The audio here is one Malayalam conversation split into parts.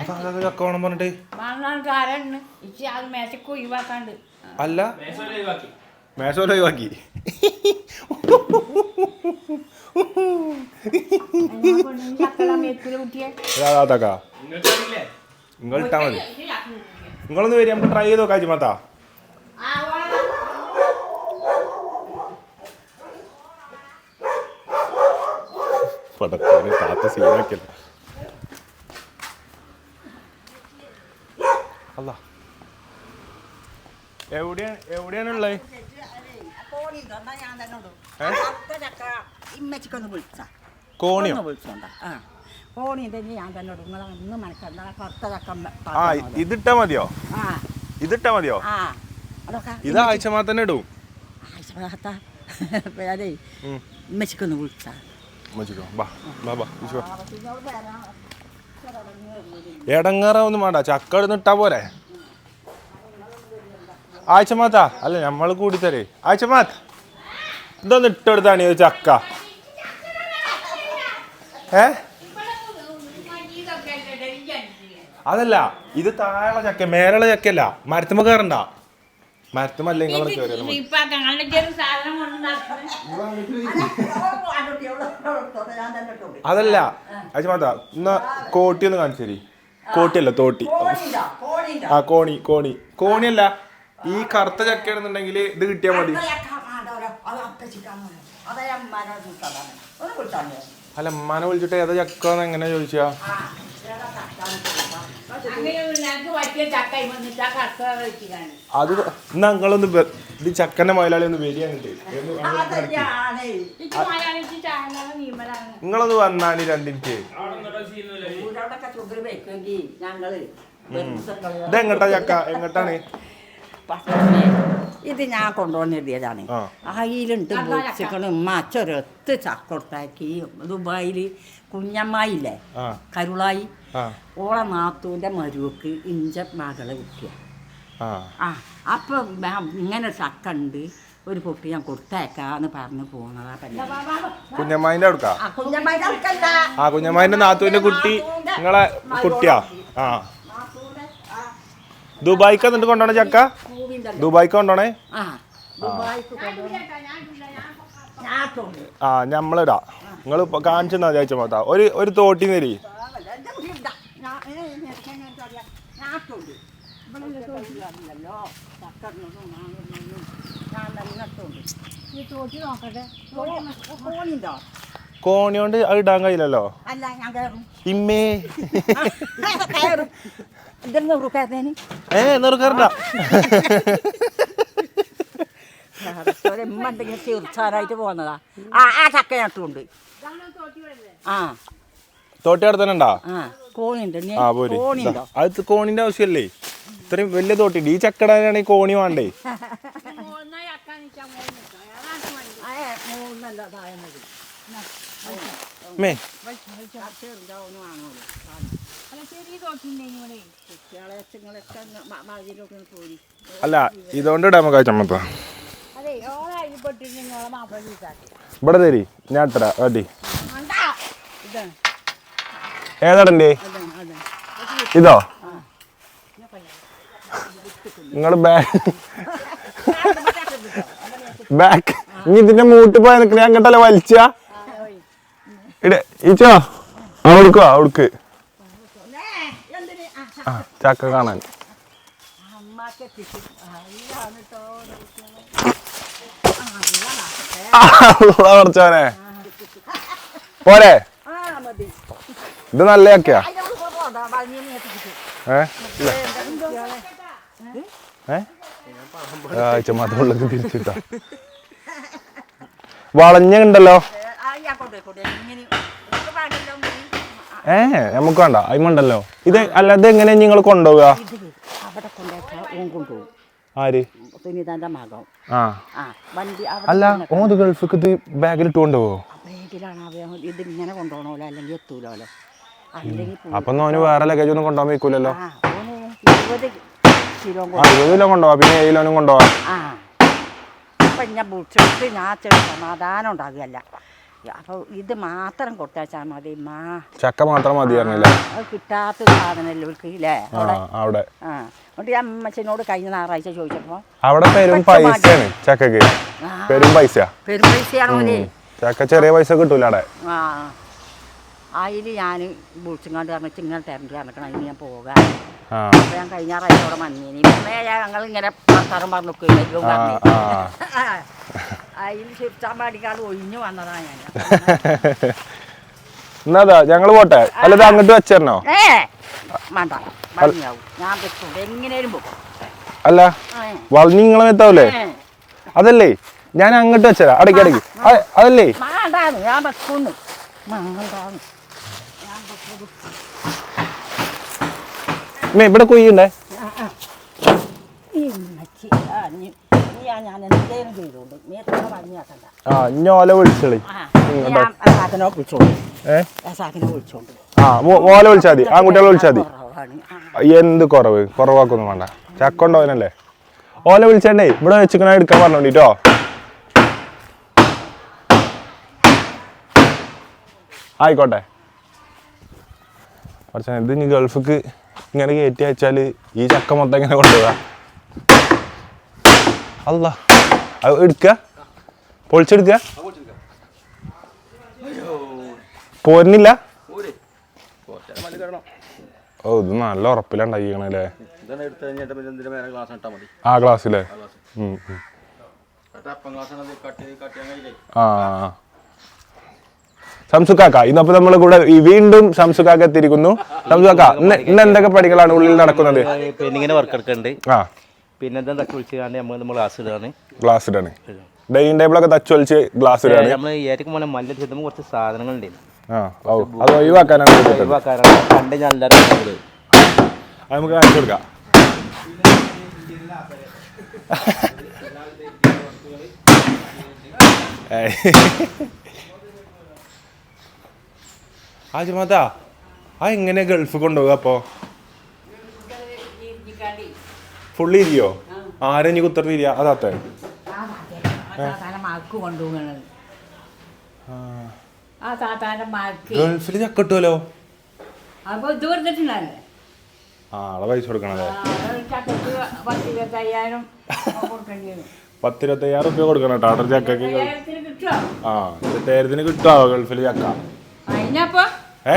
അതാ ചക്ക വേണം പറഞ്ഞിട്ട്. മണ്ണാൻ കാരാണ് ഇച്ചി അത് മേശക്ക് ഒഴിവാക്കാണ്ട്. അല്ല. മേശോല ഒഴിവാക്കി. ചക്കള മേത്തിൽ കുട്ടിയെ? അതാ നിങ്ങൾ ഇട്ടാ മതി. നിങ്ങളൊന്ന് വരി നമുക്ക് ട്രൈ ചെയ്ത് നോക്കാം ഓളെ പടത്തോനെ താത്ത സീനാക്കില്ല അല്ല എവിടെയാണ് എവിടെയാണുള്ളത്? കോണിയോ? ഒന്ന് കോണി തന്നെ ഞാൻ തന്നെ നിങ്ങൾ അന്ന് മനസ്സിലാ മ- ആ ഇതിട്ടാ മതിയോ? ഇതിട്ടാ മതിയോ? ഇത് ആഴ്ച മാത്രം ഇടും. ആയിഷത്താ പേരേ. ഉം. ഇമ്മച്ചിക്കൊന്ന് വിളിച്ചാ. മച്ചിക്കോ ബാ ബാ ബാ ഒന്നും വേണ്ട. ചക്ക ഇടുന്ന് ഇട്ടാ പോരെ. ആഴ്ച മാത്താ അല്ല നമ്മൾ കൂടി തരേ ആഴ്ച മാത്ത ഇതൊന്ന് ഇട്ടെടുത്താണ് ഈ ചക്ക. ഏ? അതല്ല ഇത് താഴെ ചക്ക മേലുള്ള ചക്കല്ല മരത്തുമ്പോ കയറണ്ട. മരത്തുമല്ല. ഇപ്പൊ സാധനം അതല്ല എന്നാ കോട്ടി ഒന്ന് കാണിച്ചു തരി. കോട്ടിയല്ല തോട്ടി. ആ കോണി കോണി. കോണിയല്ല ഈ കറുത്ത ചക്കയാണെന്നുണ്ടെങ്കിൽ ഇത് കിട്ടിയാൽ മതി. അല്ല അമ്മാനെ വിളിച്ചിട്ട് ഏതാ ചക്ക എങ്ങനെ ചോദിച്ചാ ആ ഏതാ ചക്ക അങ്ങനെ ഞങ്ങൾക്ക് പറ്റിയ ചക്ക വന്നിട്ട് ആ കർഷക വെച്ചിട്ടാണ് അത് എന്നാ നിങ്ങളൊന്ന് ഇത് ചക്കന്റെ മുതലാളി ഒന്ന് വരികയാണിട്ട് നിങ്ങളൊന്ന് വന്നാണ് രണ്ടിനിറ്റ് ഇത് എങ്ങട്ടാ ചക്ക? എങ്ങട്ടാണ്? ഇത് ഞാൻ കൊണ്ടുവന്നെഴുതിയതാണ്. അതിലുണ്ട് പൊളിച്ചിക്കണം മച്ചൊരൊത്ത് ചക്ക. കൊടുത്താക്കി ദുബായിൽ കുഞ്ഞമ്മായില്ലേ? കരുളായി. ഓളെ നാത്തൂന്റെ മരുവക്ക് ഇഞ്ച മകളെ കുട്ടിയ. ആ. അപ്പം ഇങ്ങനെ ചക്ക ഉണ്ട് ഒരു പൊട്ടി ഞാൻ കൊടുത്തേക്കാന്ന് പറഞ്ഞു പോകുന്നതാ പിന്നെ കുഞ്ഞമ്മായിന്റെ ആ കുഞ്ഞമ്മായിന്റെ നാത്തൂന്റെ കുട്ടി നിങ്ങളെ കുട്ടിയാ? ആ. ദുബായിക്ക് എന്നിട്ട് കൊണ്ടോണേ ചക്ക? ദുബായിക്ക് കൊണ്ടോണേ? ആ ഞമ്മളിടാ നിങ്ങൾ കാണിച്ചു തന്നാ ചോദിച്ച ഒരു ഒരു തോട്ടി എന്റെ ചക്കറിനൊന്നും മാങ്ങുന്നൊന്നും ഞാൻ നട്ടുണ്ട് ഈ തോട്ടി നോക്കട്ടെ. ഫോണുണ്ടോ കോണി കൊണ്ട് അത് ഇടാൻ കഴിയില്ലല്ലോ? അല്ല ഞാൻ കയറും ഇമ്മേ. കയറും ഏ നെറുക്കറണ്ട ഉമ്മ എന്തെങ്കിലും തീർച്ചാനായിട്ട് പോകുന്നതാ. ആ ആ ചക്ക നട്ടുണ്ട് ആ. തോട്ടി അവിടെ തന്നെ ഉണ്ടാ ആ പോര്. അത് കോണിന്റെ ആവശ്യമല്ലേ ഇത്രയും വലിയ തോട്ടി. ഈ ചക്കടാനാണ് ഈ കോണി വേണ്ടേ? മേ. അല്ല ഇതുകൊണ്ട് ഇടാൻ നമുക്ക് ചമ്മത്ത ഇവിടെ തരി. ഞാൻ ഇട്ടരാ ഇതാണ്. അതാണ് ഇതോ? നിങ്ങൾ ബാക്ക് ബാക്ക്. ഇനി ഇതിന്റെ മൂട്ട് പോയ നിൽക്കണ അങ്ങോട്ടല്ല വലിച്ച? ഇടെ ഈച്ചോ? അവിടുക്കോ അവിടുക്ക് ആ ചക്ക കാണാൻ. പോരെ. ഇത് നല്ല ചക്കയാ. ഏ? ഏ? ആഴ്ച മാത്രം തിരിച്ചിട്ടാ. വളഞ്ഞുണ്ടല്ലോ ഏ നമുക്ക് വേണ്ട. അയിമുണ്ടല്ലോ ഇത് അല്ല ഇത് എങ്ങനെയാ നിങ്ങൾ കൊണ്ടുപോവുക? ആര്? അല്ല അവിടെ ഗൾഫിക്ക് ഇത് ബാഗിലിട്ട് കൊണ്ടുപോവോ? ബാഗിലാണ്. ഇത് ഇങ്ങനെ കൊണ്ടുപോകണമല്ലോ അല്ലെങ്കിൽ എത്തൂലോ അല്ലെങ്കിൽ പോ- അപ്പൊ അവന് വേറെ ലഗേജ് ഒന്നും കൊണ്ടുപോകാൻ വെക്കൂലല്ലോ ആ ഇരുപത് കിലോ കൊണ്ടുപോവാ പിന്നെ ഏഴ് കിലോനും കൊണ്ടുപോവാ? അപ്പം ഞാൻ വിളിച്ചിട്ട് ഞാൻ ചെറു സമാധാനം ഉണ്ടാകുകയല്ല. അപ്പൊ ഇത് മാത്രം കൊടുത്താച്ചാൽ മതി മാ ചക്ക മാത്രം മതി അത് കിട്ടാത്ത സാധനമല്ലേ ഇവർക്ക് ഇല്ലേ? അവിടെ. ആ. ഞാൻ അമ്മച്ചനോട് കഴിഞ്ഞ ഞായറാഴ്ച ചോദിച്ചപ്പോൾ അവിടെ പെരും പൈസയാണ് ചക്കക്ക്. പെരും പൈസ പെരും പൈസയാണോ? ചക്ക ചെറിയ പൈസ കിട്ടൂല അവിടെ. ആ. അതിൽ ഞാൻ വിളിച്ചുങ്ങാണ്ട് പറഞ്ഞിട്ട് ഇങ്ങനെ തരണ്ട് നടക്കണം അതിന് ഞാൻ പോകാം. അപ്പൊ ഞാൻ കഴിഞ്ഞ റൈറ്റോടെ മഞ്ഞിനി പിന്നെ ഞങ്ങൾ ഇങ്ങനെ പറഞ്ഞു നിൽക്കുകയും അതിൽ ചിരിച്ചാൻ പാടിക്കാതെ ഒഴിഞ്ഞു വന്നതാണ് ഞാൻ. എന്നാ ഞങ്ങൾ പോട്ടെ. അല്ലത് അങ്ങോട്ട് വെച്ചോ ഏ വേണ്ട. ഞാൻ പറ്റും എങ്ങനെയും പോകും. അല്ല വളഞ്ഞ് നിങ്ങളെ എത്താവൂലേ അതല്ലേ ഞാൻ അങ്ങോട്ട് വെച്ചരാ അടക്കടക്ക് അതല്ലേ? ഞാൻ വെക്കുന്നു വേണ്ടാന്ന് മേ ഇവിടെ കുയ്യുണ്ടേ ഈ ഉമ്മച്ചി, ആ, നീ- നീ ആ ഞാൻ എന്തേലും ചെയ്തോണ്ട് നീ എത്ര പറഞ്ഞാക്കണ്ട ആ ഞോല വിളിച്ചളി ആ നീ ആ ആ സാധനം വിളിച്ചോണ്ട് കൊയ്യണ്ടേ? ആ സാധനം വിളിച്ചോണ്ട്. ആ ഓല വിളിച്ചാൽ മതി. ആൺകുട്ടികളെ വിളിച്ചാൽ മതി. എന്ത് കുറവ്? കുറവാക്കൊന്നും വേണ്ട. ചക്ക ഉണ്ടോനല്ലേ? ഓല വിളിച്ചേണ്ടേ ഇവിടെ വെച്ചിക്കണ എടുക്കാൻ പറഞ്ഞോണ്ടിട്ടോ. ആയിക്കോട്ടെ. കുറച്ച് ഇത് ഇനി ഗൾഫിക്ക് ഇങ്ങനെ കയറ്റി അയച്ചാൽ ഈ ചക്ക മൊത്തം ഇങ്ങനെ കൊണ്ടുപോകാം അല്ല അത് എടുക്ക? പൊളിച്ചെടുക്ക? പോരുന്നില്ല? ഓ ഇത് നല്ല ഉറപ്പിലുണ്ടാക്കിക്കണല്ലേ? ആ ക്ലാസ്സിലെ ഉം, ഉം. എന്നിട്ട് അപ്പം ഗ്ലാസ് ആണ് കട്ട് ചെയ്ത് കട്ട് ചെയ്യാൻ കഴിയില്ലേ ആ സംസുക്കാക്ക ഇന്നപ്പോ നമ്മളെ കൂടെ വീണ്ടും സംസുക്കാക്ക എത്തിയിരിക്കുന്നു. സംസുക്കാക്ക ഇന്ന് എന്തൊക്കെ പണികളാണ് ഉള്ളിൽ നടക്കുന്നത്? പെയിന്റിങ്ങിന് വർക്ക് എടുക്കുന്നുണ്ട്. ആ. പിന്നെ എന്താ തട്ടി വിളിച്ച് കാണി നമ്മൾ നമ്മൾ ഗ്ലാസ് ഇടുകയാണ് ഗ്ലാസ് ഇടാണ് ഡൈനിങ് ടേബിളൊക്കെ തച്ച് വലിച്ച് ഗ്ലാസ് ഇടാണ്. നമ്മൾ പോലെ മല്ല കുറച്ച് അത് ഒഴിവാക്കാനാണ്. ഒഴിവാക്കാനാണ്. കണ്ട് ഞാൻ എല്ലാവരും കണ്ടത്. അത് നമുക്ക് കാണിച്ചു കൊടുക്കാം. ഏയ്. ആ ജമാത്താ ആ എങ്ങനെ ഗൾഫ് കൊണ്ടുപോകുക അപ്പോ? ഫുള്ളി ഇരിയോ ആരെ ഇനി അതാത്തേ ആ താത്താന്റെ മക്ക് ഗൾഫിൽ ചക്കട്ടുമല്ലോ ആളെ പൈസ കൊടുക്കണല്ലേ? പത്തിരുപത്തയ്യായിരം റുപ്യ കൊടുക്കണം കേട്ടോ. ഒരു ചക്കക്ക് ആ തേരത്തിന് കിട്ടുമോ ഗൾഫിൽ ചക്ക? ഏ?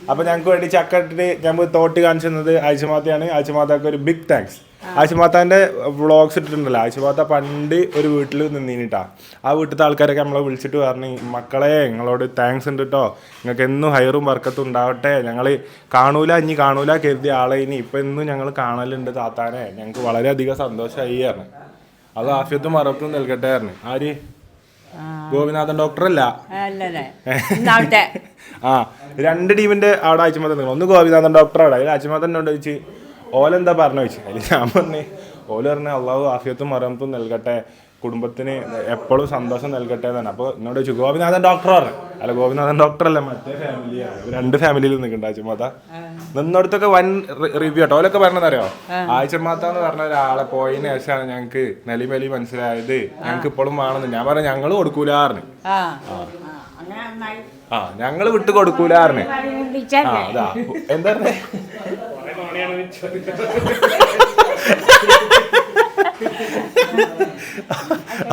അപ്പൊ ഞങ്ങൾക്ക് വേണ്ടി ചക്ക ഇട്ടിട്ട് ഞാൻ തോട്ടി കാണിച്ചു തന്നത് ആയിഷമാത്തയാണ് ആയിഷമാത്തക്ക് ഒരു ബിഗ് താങ്ക്സ് ആയിഷമാത്താന്റെ വ്ളോഗ്സ് ഇട്ടിട്ടുണ്ടല്ലോ. ആയിഷമാത്ത പണ്ട് ഒരു വീട്ടിൽ നിന്നിട്ടാ ആ വീട്ടിലത്തെ ആൾക്കാരൊക്കെ നമ്മളെ വിളിച്ചിട്ട് പറഞ്ഞു മക്കളെ നിങ്ങളോട് താങ്ക്സ് ഉണ്ട് കേട്ടോ നിങ്ങൾക്ക് എന്നും ഹയറും വർക്കത്തും ഉണ്ടാവട്ടെ. ഞങ്ങൾ കാണൂല ഇനി കാണൂല കരുതിയ ആളെ ഇനി ഇപ്പൊ എന്നും ഞങ്ങൾ കാണലുണ്ട് താത്താനെ. ഞങ്ങൾക്ക് വളരെയധികം സന്തോഷമായി പറഞ്ഞു. അത് ആഫിയത്തും മറക്കും നൽകട്ടെ പറഞ്ഞു. ആര്? ഗോപിനാഥൻ ഡോക്ടറല്ല. അല്ല ആ രണ്ട് ടീമിന്റെ അവിടെ നിങ്ങൾ ഒന്ന് ഗോപിനാഥൻ ഡോക്ടർ അവിടെ അതിൽ എന്നോട് ചോദിച്ച് ഓലെന്താ പറഞ്ഞു വെച്ചു അതിൽ ഞാൻ പറഞ്ഞു ഓൽ പറഞ്ഞ അള്ളാഹു ആഫിയത്തും മറമത്തും നൽകട്ടെ. കുടുംബത്തിന് എപ്പോഴും സന്തോഷം നൽകട്ടെ തന്നെ അപ്പോൾ എന്നോട് ചോദിച്ചു ഗോപിനാഥൻ ഡോക്ടർ പറഞ്ഞു അല്ല ഗോപിനാഥൻ ഡോക്ടർ അല്ല? മറ്റേ ഫാമിലിയാണ് രണ്ട് ഫാമിലിയിൽ നിൽക്കണ്ട ആഴ്ചമാത്ത നിന്നോടത്തൊക്കെ വൻ റിവ്യൂ കേട്ടോ ഓലൊക്കെ പറഞ്ഞതറിയോ? ആഴ്ചമാത്ത എന്ന് പറഞ്ഞ ഒരാളെ പോയതിന് ശേഷമാണ് ഞങ്ങൾക്ക് നെലിമലി മനസ്സിലായത്. ഞങ്ങൾക്ക് ഇപ്പോഴും വേണമെന്ന്. ഞാൻ പറഞ്ഞു ഞങ്ങൾ കൊടുക്കൂലാറിന് ആ. ഞങ്ങൾ വിട്ട് കൊടുക്കൂലാറിന് ആ വിളിച്ചല്ലേ? അതാ. എന്താ പറഞ്ഞേ?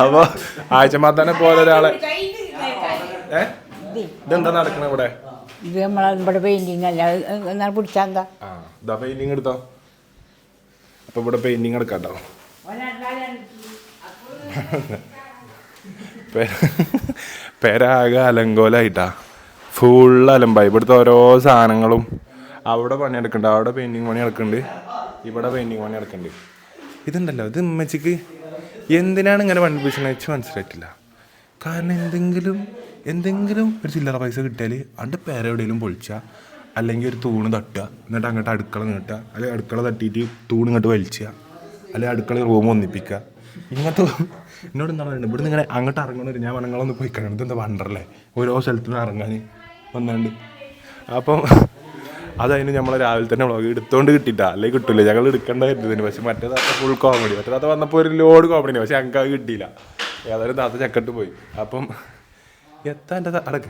അപ്പൊ തന്നെ പോലെ ഒരാളെ ഏ? ഇതെന്താ നടക്കണ ഇവിടെ? ഇത് നമ്മളെ ഇവിടെ പെയിന്റിങ് അല്ല. എന്നാൽ പിടിച്ചാ എന്താ? ആ ഇതാ പെയിന്റിങ് എടുത്തോ? അപ്പൊ ഇവിടെ പെയിന്റിങ് എടുക്കാട്ടോ. പേരാകെ അലങ്കോലായിട്ടാ. ഫുൾ അലമ്പായി. ഇവിടുത്തെ ഓരോ സാധനങ്ങളും അവിടെ പണി എടുക്കുന്നുണ്ട് അവിടെ പെയിന്റിങ് പണി നടക്കുന്നുണ്ട് ഇവിടെ പെയിന്റിങ് പണി നടക്കുന്നുണ്ട് ഇതുണ്ടല്ലോ ഇത് ഉമ്മച്ചിക്ക് എന്തിനാണ് ഇങ്ങനെ പഠിപ്പിച്ചത് വെച്ച് മനസ്സിലായിട്ടില്ല? കാരണം എന്തെങ്കിലും എന്തെങ്കിലും ഒരു ചില്ലറ പൈസ കിട്ടിയാൽ അണ്ട് പേരെ എവിടെയെങ്കിലും പൊളിച്ചാൽ അല്ലെങ്കിൽ ഒരു തൂണ് തട്ടുക എന്നിട്ട് അങ്ങോട്ട് അടുക്കള നീട്ടുക അല്ലെങ്കിൽ അടുക്കള തട്ടിയിട്ട് തൂണ് ഇങ്ങോട്ട് വലിച്ചുക അല്ലെങ്കിൽ അടുക്കള റൂം ഒന്നിപ്പിക്കുക ഇങ്ങനത്തെ എന്നോട് എന്താ പറയുന്നത്? ഇവിടെ ഇങ്ങനെ അങ്ങോട്ട് ഇറങ്ങണ ഞാൻ വനങ്ങളൊന്ന് പോയി കാണണം. ഇതെന്താ വണ്ടറല്ലേ? ഓരോ സ്ഥലത്തുനിന്ന് ഇറങ്ങാൻ വന്നാണ്ട്. അപ്പം അതതിന് നമ്മൾ രാവിലെ തന്നെ വ്ളോഗ് എടുത്തോണ്ട് കിട്ടിയിട്ടാ. അല്ലെങ്കിൽ കിട്ടില്ല ഞങ്ങൾ എടുക്കേണ്ടായിരുന്നു പക്ഷെ മറ്റേ താത്ത ഫുൾ കോമഡി മറ്റേ താത്ത വന്നപ്പോൾ ഒരു ലോഡ് കോമഡി പക്ഷെ ഞങ്ങൾക്ക് അത് കിട്ടിയില്ല. ഏതായാലും താത്ത ചക്കട്ട് പോയി. അപ്പം എത്താ എന്റെ അടക്ക.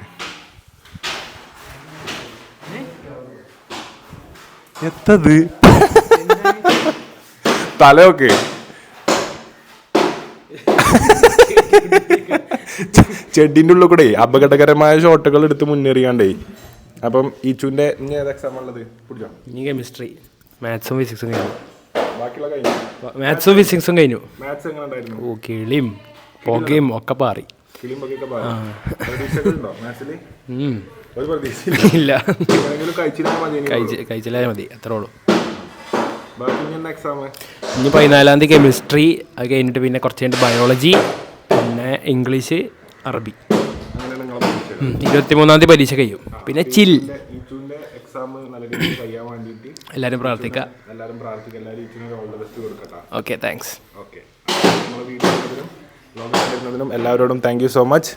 എത്തത്? തലയൊക്കെ ചെടിന്റെ ഉള്ളിൽ കൂടെ അപകടകരമായ ഷോട്ടുകൾ എടുത്ത് മുന്നേറിയാണ്ടേ. അപ്പം ഈ ചുന്റെ ഇനി ഏത് എക്സാം ഉള്ളത്? പിടിച്ചോ? ഇനി കെമിസ്ട്രി മാത്സും ഫിസിക്സും കഴിഞ്ഞു. ബാക്കിയുള്ള കഴിഞ്ഞു? മാത്സും ഫിസിക്സും കഴിഞ്ഞു. മാത്സ് എങ്ങനെ ഉണ്ടായിരുന്നു ഓ കിളിയും പുകയും ഒക്കെ പാറി. കിളിമ്പൊക്കെ പ്രതീക്ഷകളുണ്ടോ മാത്സിൽ ഉം. ഒരു പ്രതീക്ഷ ഇല്ല. എങ്ങനെങ്കിലും കഴിച്ചിരുന്നാൽ മതി അത്രേ ഉള്ളൂ. ഇനി പതിനാലാം തീയതി കെമിസ്ട്രി അത് കഴിഞ്ഞിട്ട് പിന്നെ കുറച്ച് കഴിഞ്ഞിട്ട് ബയോളജി പിന്നെ ഇംഗ്ലീഷ് അറബി. ഇരുപത്തിമൂന്നാം തീയതി പരീക്ഷ കഴിയും. പിന്നെ ചിൽ. എല്ലാരും എല്ലാവരും എല്ലാവരും പ്രാർത്ഥിക്കുക. എല്ലാവരും ഓക്കെ താങ്ക്സ് ഓക്കെ ലോകം എല്ലാവരോടും താങ്ക് യു സോ മച്ച്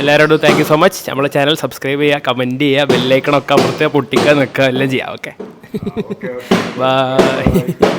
എല്ലാവരോടും താങ്ക് യു സോ മച്ച് നമ്മളെ ചാനൽ സബ്സ്ക്രൈബ് ചെയ്യുക കമന്റ് ചെയ്യുക ബെല്ലൈക്കണൊക്കെ അപ്പുറത്തെ പൊട്ടിക്കുക നിൽക്കുക എല്ലാം ചെയ്യാം. Okay okay bye